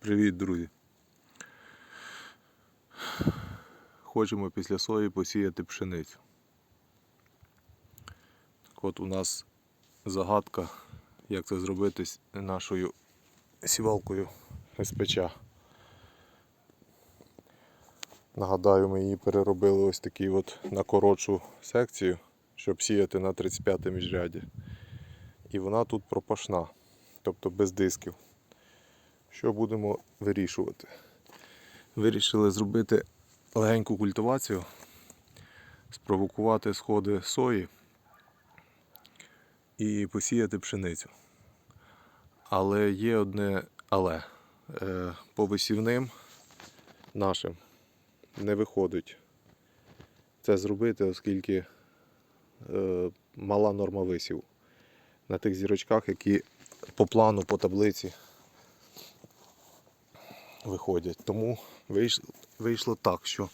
Привіт, друзі. Хочемо після сої посіяти пшеницю. Так от у нас загадка, як це зробити з нашою сівалкою СПЧ. Нагадаю, ми її переробили ось такий от на коротшу секцію, щоб сіяти на 35 міжряді. І вона тут пропашна, тобто без дисків. Що будемо вирішувати? Вирішили зробити легеньку культивацію, спровокувати сходи сої і посіяти пшеницю. Але є одне але. Е, По висівним нашим не виходить це зробити, оскільки е, мала норма висіву на тих зірочках, які по плану, по таблиці виходять. Тому вийшло, вийшло так, що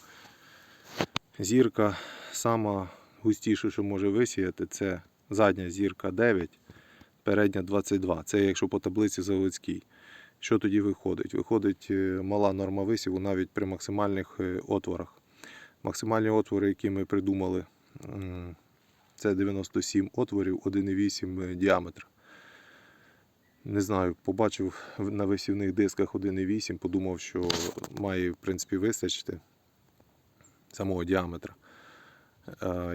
зірка сама густіша, що може висіяти, це задня зірка 9, передня 22. Це якщо по таблиці заводській. Що тоді виходить? Виходить е, мала норма висіву навіть при максимальних е, отворах. Максимальні отвори, які ми придумали, це 97 отворів, 1,8 діаметр. Не знаю, побачив на висівних дисках 1,8, подумав, що має в принципі вистачити самого діаметра.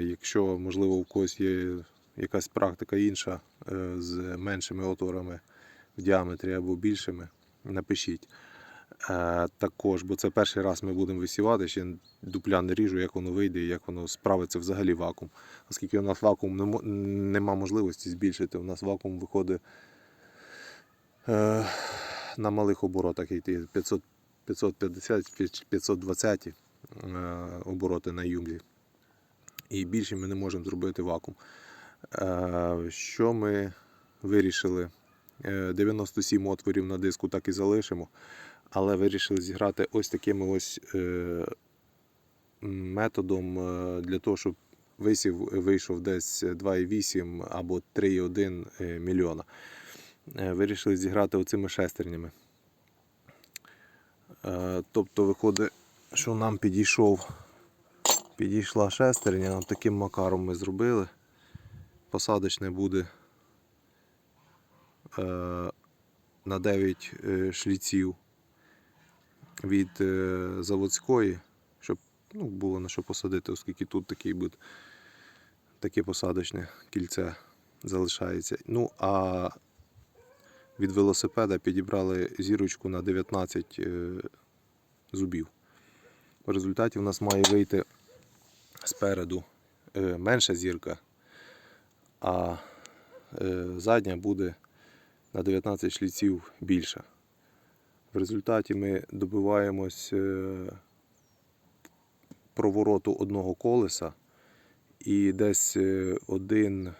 Якщо, можливо, у когось є якась практика інша е, з меншими отворами в діаметрі або більшими, напишіть. Е, Також, бо це перший раз ми будемо висівати, ще дупля не ріжу, як воно вийде як воно справиться взагалі вакуум. Оскільки у нас вакуум не нема можливості збільшити, у нас вакуум виходить е, на малих оборотах йти 500, 550 520 е, обороти на юмлі. І більше ми не можемо зробити вакуум. Е, Що ми вирішили? Е, 97 отворів на диску так і залишимо, але вирішили зіграти ось таким ось е, методом е, для того, щоб висів вийшов десь 2,8 або 3,1 е, мільйона. Е, Вирішили зіграти оцими шестернями. Е, Тобто виходить, що нам підійшов, підійшла шестерня, от таким макаром ми зробили. Посадочне буде е, на 9 е, шліців від заводської, щоб ну, було на що посадити, оскільки тут такий буде таке посадочне кільце залишається. Ну, а від велосипеда підібрали зірочку на 19 е, зубів. В результаті в нас має вийти спереду е, менша зірка, а е, задня буде на 19 шліців більша. В результаті ми добиваємось провороту одного колеса і десь один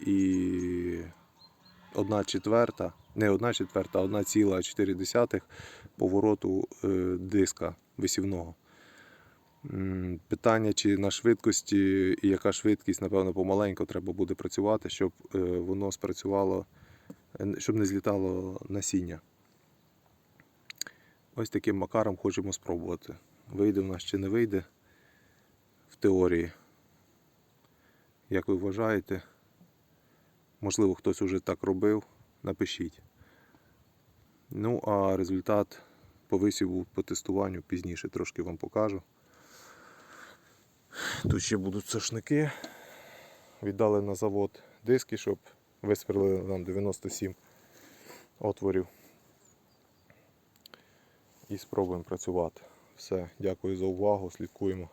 і одна четверта, не одна четверта, а одна ціла чотири десятих повороту е, диска висівного. Питання, чи на швидкості і яка швидкість, напевно, помаленько треба буде працювати, щоб е, воно спрацювало, щоб не злітало насіння. Ось таким макаром хочемо спробувати. Вийде в нас чи не вийде в теорії. Як ви вважаєте? Можливо, хтось уже так робив, напишіть. Ну, а результат по висіву, по тестуванню пізніше трошки вам покажу. Тут ще будуть сошники. Віддали на завод диски, щоб висверлили нам 97 отворів. І спробуємо працювати. Все, дякую за увагу, слідкуємо.